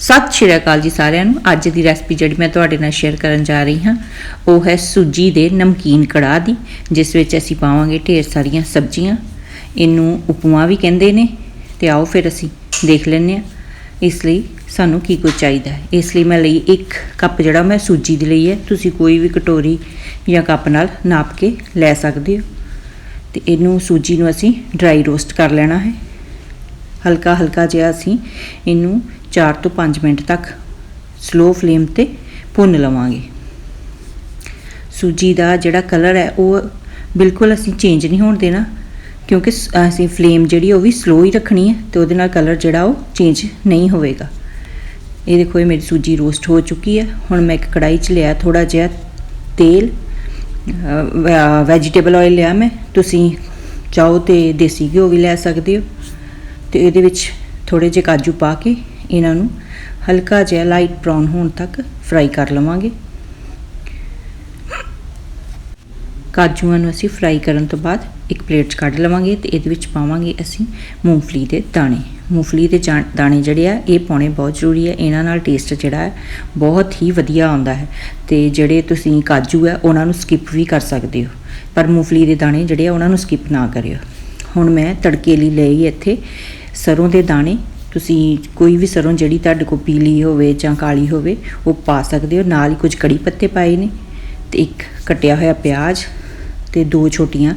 ਸਤਿ ਸ਼੍ਰੀ ਅਕਾਲ ਜੀ ਸਾਰਿਆਂ ਨੂੰ। ਅੱਜ ਦੀ ਰੈਸਪੀ ਜਿਹੜੀ ਮੈਂ ਤੁਹਾਡੇ ਨਾਲ ਸ਼ੇਅਰ ਕਰਨ ਜਾ ਰਹੀ ਹਾਂ, ਉਹ ਹੈ ਸੂਜੀ ਦੇ ਨਮਕੀਨ ਕੜਾਹ ਦੀ, ਜਿਸ ਵਿੱਚ ਅਸੀਂ ਪਾਵਾਂਗੇ ਢੇਰ ਸਾਰੀਆਂ ਸਬਜ਼ੀਆਂ। ਇਹਨੂੰ ਉਪਮਾ ਵੀ ਕਹਿੰਦੇ ਨੇ। ਤੇ ਆਓ ਫਿਰ ਅਸੀਂ ਦੇਖ ਲੈਂਦੇ ਹਾਂ ਇਸ ਲਈ ਸਾਨੂੰ ਕੀ ਕੁਝ ਚਾਹੀਦਾ ਹੈ। ਇਸ ਲਈ ਮੈਂ ਲਈ ਇੱਕ ਕੱਪ ਜਿਹੜਾ ਮੈਂ ਸੂਜੀ ਦੀ ਲਈ ਹੈ। ਤੁਸੀਂ ਕੋਈ ਵੀ ਕਟੋਰੀ ਜਾਂ ਕੱਪ ਨਾਲ ਨਾਪ ਕੇ ਲੈ ਸਕਦੇ ਹੋ। ਤੇ ਇਹਨੂੰ ਸੂਜੀ ਨੂੰ ਅਸੀਂ ਡਰਾਈ ਰੋਸਟ ਕਰ ਲੈਣਾ ਹੈ। ਹਲਕਾ ਹਲਕਾ ਜਿਹਾ ਅਸੀਂ ਇਹਨੂੰ 4 ਤੋਂ 5 ਮਿੰਟ ਤੱਕ ਸਲੋ ਫਲੇਮ ਤੇ ਭੁੰਨ ਲਵਾਂਗੇ। ਸੂਜੀ ਦਾ ਜਿਹੜਾ ਕਲਰ ਹੈ, ਉਹ ਬਿਲਕੁਲ ਅਸੀਂ ਚੇਂਜ ਨਹੀਂ ਹੋਣ ਦੇਣਾ, ਕਿਉਂਕਿ ਸ- ਅਸੀਂ ਫਲੇਮ ਜਿਹੜੀ ਉਹ ਵੀ ਸਲੋ ਹੀ ਰੱਖਣੀ ਹੈ ਤੇ ਉਹਦੇ ਨਾਲ ਕਲਰ ਜਿਹੜਾ ਉਹ ਚੇਂਜ ਨਹੀਂ ਹੋਵੇਗਾ। ਇਹ ਦੇਖੋ, ਇਹ ਮੇਰੀ ਸੂਜੀ ਰੋਸਟ ਹੋ ਚੁੱਕੀ ਹੈ। ਹੁਣ ਮੈਂ ਇੱਕ ਕੜਾਈ 'ਚ ਲਿਆ ਥੋੜਾ ਜਿਹਾ ਤੇਲ ਵੈਜੀਟੇਬਲ ਆਇਲ ਲਿਆ ਮੈਂ। ਤੁਸੀਂ ਚਾਹੋ ਤੇ ਦੇਸੀ ਘਿਓ ਵੀ ਲੈ ਸਕਦੇ ਹੋ। ਤੇ ਇਹਦੇ ਵਿੱਚ ਥੋੜੇ ਜਿਹੇ ਕਾਜੂ ਪਾ ਕੇ ਇਹਨਾਂ ਨੂੰ ਹਲਕਾ ਜਿਹਾ ਲਾਈਟ ਬ੍ਰਾਊਨ ਹੋਣ ਤੱਕ ਫਰਾਈ ਕਰ ਲਵਾਂਗੇ। ਕਾਜੂਆਂ ਨੂੰ ਅਸੀਂ ਫਰਾਈ ਕਰਨ ਤੋਂ ਬਾਅਦ ਇੱਕ ਪਲੇਟ 'ਚ ਕੱਢ ਲਵਾਂਗੇ ਤੇ ਇਹਦੇ ਵਿੱਚ ਪਾਵਾਂਗੇ ਅਸੀਂ ਮੂੰਗਫਲੀ ਦੇ ਦਾਣੇ। ਮੂੰਗਫਲੀ ਦੇ ਜਾ- ਦਾਣੇ ਜਿਹੜੇ ਆ, ਇਹ ਪਾਉਣੇ ਬਹੁਤ ਜ਼ਰੂਰੀ ਹੈ ਇਹਨਾਂ ਨਾਲ ਟੇਸਟ ਜਿਹੜਾ ਹੈ, ਬਹੁਤ ਹੀ ਵਧੀਆ ਆਉਂਦਾ ਹੈ। ਤੇ ਜਿਹੜੇ ਤੁਸੀਂ ਕਾਜੂ ਹੈ, ਉਹਨਾਂ ਨੂੰ ਸਕਿਪ ਵੀ ਕਰ ਸਕਦੇ ਹੋ। ਪਰ ਮੂੰਗਫਲੀ ਦੇ ਦਾਣੇ ਜਿਹੜੇ ਆ, ਉਹਨਾਂ ਨੂੰ ਸਕਿਪ ਨਾ ਕਰਿਓ। ਹੁਣ ਮੈਂ ਤੜਕੇ ਲਈ ਲਏ ਇੱਥੇ ਸਰੋਂ ਦੇ ਦਾਣੇ। ਤੁਸੀਂ ਕੋਈ ਵੀ ਸਰੋਂ ਜਿਹੜੀ ਤੁਹਾਡੇ ਕੋਲ ਪੀਲੀ ਹੋਵੇ ਜਾਂ ਕਾਲੀ ਹੋਵੇ, ਉਹ ਪਾ ਸਕਦੇ ਹੋ। ਨਾਲ ਹੀ ਕੁਝ ਕੜੀ ਪੱਤੇ ਪਾਏ ਨੇ ਤੇ ਇੱਕ ਕਟਿਆ ਹੋਇਆ ਪਿਆਜ਼ ਤੇ ਦੋ ਛੋਟੀਆਂ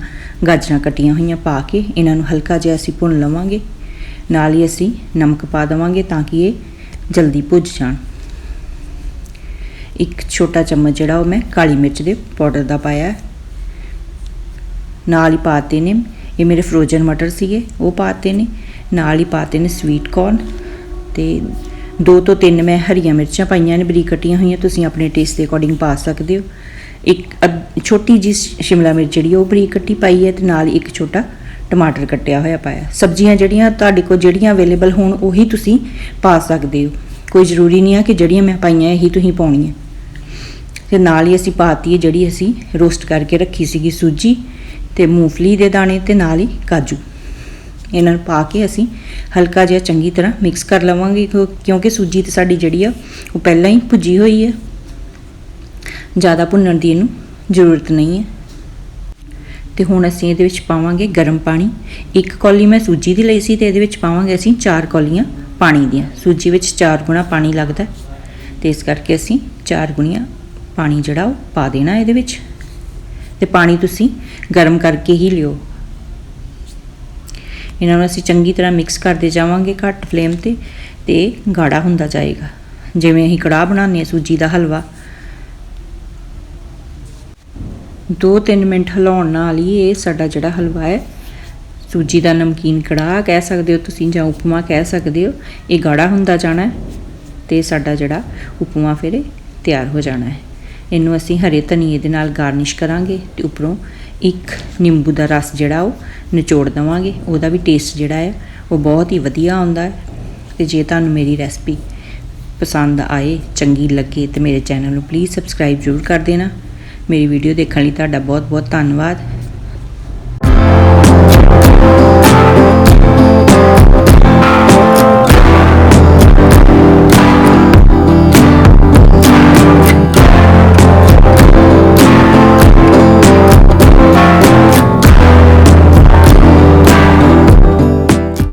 ਗਾਜਰਾਂ ਕੱਟੀਆਂ ਹੋਈਆਂ ਪਾ ਕੇ ਇਹਨਾਂ ਨੂੰ ਹਲਕਾ ਜਿਹਾ ਅਸੀਂ ਭੁੰਨ ਲਵਾਂਗੇ। ਨਾਲ ਹੀ ਅਸੀਂ ਨਮਕ ਪਾ ਦੇਵਾਂਗੇ ਤਾਂ ਕਿ ਇਹ ਜਲਦੀ ਭੁੱਜ ਜਾਣ। ਇੱਕ ਛੋਟਾ ਚਮਚ ਜਿਹੜਾ ਉਹ ਮੈਂ ਕਾਲੀ ਮਿਰਚ ਦੇ ਪਾਊਡਰ ਦਾ ਪਾਇਆ। ਨਾਲ ਹੀ ਪਾਤੇ ਨੇ ਇਹ ਮੇਰੇ ਫਰੋਜ਼ਨ ਮਟਰ ਸੀਗੇ, ਉਹ ਪਾਤੇ ਨੇ, ਨਾਲ ਹੀ ਪਾਤੇ ਨੇ ਸਵੀਟ ਕੌਰਨ ਤੇ ਦੋ ਤੋਂ ਤਿੰਨ ਮੈਂ ਹਰੀਆਂ ਮਿਰਚਾਂ ਪਾਈਆਂ ਨੇ, ਬਰੀਕ ਕੱਟੀਆਂ ਹੋਈਆਂ, ਤੁਸੀਂ ਆਪਣੇ ਟੇਸਟ ਦੇ ਅਕੋਰਡਿੰਗ ਪਾ ਸਕਦੇ ਹੋ। ਇੱਕ ਅੱਧ- ਛੋਟੀ ਜੀ ਸ਼ਿਮਲਾ ਮਿਰਚ ਜਿਹੜੀ ਉਹ ਬਰੀਕ ਕੱਟੀ ਪਾਈ ਹੈ ਤੇ ਨਾਲ ਹੀ ਇੱਕ ਛੋਟਾ ਟਮਾਟਰ ਕੱਟਿਆ ਹੋਇਆ ਪਾਇਆ। ਸਬਜ਼ੀਆਂ ਜਿਹੜੀਆਂ ਤੁਹਾਡੇ ਕੋਲ ਜਿਹੜੀਆਂ ਅਵੇਲੇਬਲ ਹੋਣ, ਉਹੀ ਤੁਸੀਂ ਪਾ ਸਕਦੇ ਹੋ। ਕੋਈ ਜ਼ਰੂਰੀ ਨਹੀਂ ਆ ਕਿ ਜਿਹੜੀਆਂ ਮੈਂ ਪਾਈਆਂ, ਇਹੀ ਤੁਸੀਂ ਪਾਉਣੀਆਂ। ਤੇ ਨਾਲ ਹੀ ਅਸੀਂ ਪਾਤੀ ਹੈ ਜਿਹੜੀ ਅਸੀਂ ਰੋਸਟ ਕਰਕੇ ਰੱਖੀ ਸੀਗੀ ਸੂਜੀ ਤੇ ਮੂੰਗਫਲੀ ਦੇ ਦਾਣੇ ਤੇ ਨਾਲ ਹੀ ਕਾਜੂ। ਇਹਨਾਂ ਨੂੰ ਪਾ ਕੇ ਅਸੀਂ ਹਲਕਾ ਜਿਹਾ ਚੰਗੀ ਤਰ੍ਹਾਂ ਮਿਕਸ ਕਰ ਲਵਾਂਗੇ, ਕਿਉਂ- ਕਿਉਂਕਿ ਸੂਜੀ ਤੇ ਸਾਡੀ ਜਿਹੜੀ ਆ, ਉਹ ਪਹਿਲਾਂ ਹੀ ਭੁੱਜੀ ਹੋਈ ਹੈ। ਜ਼ਿਆਦਾ ਭੁੰਨਣ ਦੀ ਇਹਨੂੰ ਜ਼ਰੂਰਤ ਨਹੀਂ ਹੈ। ਤੇ ਹੁਣ ਅਸੀਂ ਇਹਦੇ ਵਿੱਚ ਪਾਵਾਂਗੇ ਗਰਮ ਪਾਣੀ। ਇੱਕ ਕੌਲੀ ਮੈਂ ਸੂਜੀ ਦੀ ਲਈ ਸੀ ਤੇ ਇਹਦੇ ਵਿੱਚ ਪਾਵਾਂਗੇ ਅਸੀਂ 4 ਕੌਲੀਆਂ ਪਾਣੀ ਦੀਆਂ। ਸੂਜੀ ਵਿੱਚ 4 ਗੁਣਾ ਪਾਣੀ ਲੱਗਦਾ ਹੈ। ਤੇ ਇਸ ਕਰਕੇ ਅਸੀਂ 4 ਗੁਣੀਆਂ ਪਾਣੀ ਜਿਹੜਾ ਉਹ ਪਾ ਦੇਣਾ ਇਹਦੇ ਵਿੱਚ। ਤੇ ਪਾਣੀ ਤੁਸੀਂ ਗਰਮ ਕਰਕੇ ਹੀ ਲਿਓ। ਇਹਨਾਂ ਨੂੰ ਅਸੀਂ ਚੰਗੀ ਤਰ੍ਹਾਂ ਮਿਕਸ ਕਰਦੇ ਜਾਵਾਂਗੇ ਘੱਟ ਫਲੇਮ ਤੇ ਤੇ ਗਾੜਾ ਹੁੰਦਾ ਜਾਏਗਾ। ਜਿਵੇਂ ਅਸੀਂ ਕੜਾਹ ਬਣਾਉਂਦੇ ਹਾਂ ਸੂਜੀ ਦਾ ਹਲਵਾ। 2-3 ਮਿੰਟ ਹਿਲਾਉਣ ਨਾਲ ਹੀ ਇਹ ਸਾਡਾ ਜਿਹੜਾ ਹਲਵਾ ਹੈ, ਸੂਜੀ ਦਾ ਨਮਕੀਨ ਕੜਾਹ ਕਹਿ ਸਕਦੇ ਹੋ ਤੁਸੀਂ ਜਾਂ ਉਪਮਾ ਕਹਿ ਸਕਦੇ ਹੋ, ਇਹ ਗਾੜਾ ਹੁੰਦਾ ਜਾਣਾ ਹੈ ਤੇ ਸਾਡਾ ਜਿਹੜਾ ਉਪਮਾ ਫਿਰ ਇਹ ਤਿਆਰ ਹੋ ਜਾਣਾ ਹੈ। ਇਹਨੂੰ ਅਸੀਂ ਹਰੇ ਧਨੀਏ ਦੇ ਨਾਲ ਗਾਰਨਿਸ਼ ਕਰਾਂਗੇ ਤੇ ਉੱਪਰੋਂ ਇੱਕ ਨਿੰਬੂ ਦਾ ਰਸ ਜਿਹੜਾ ਉਹ ਨਿਚੋੜ ਦਵਾਂਗੇ। ਉਹਦਾ ਵੀ ਟੇਸਟ ਜਿਹੜਾ ਹੈ ਉਹ ਬਹੁਤ ਹੀ ਵਧੀਆ ਆਉਂਦਾ ਹੈ। ਤੇ ਜੇ ਤੁਹਾਨੂੰ ਮੇਰੀ ਰੈਸਪੀ ਪਸੰਦ ਆਏ, ਚੰਗੀ ਲੱਗੇ ਤੇ ਮੇਰੇ ਚੈਨਲ ਨੂੰ ਪਲੀਜ਼ ਸਬਸਕ੍ਰਾਈਬ ਜ਼ਰੂਰ ਕਰ ਦੇਣਾ। ਮੇਰੀ ਵੀਡੀਓ ਦੇਖਣ ਲਈ ਤੁਹਾਡਾ ਬਹੁਤ ਬਹੁਤ ਧੰਨਵਾਦ।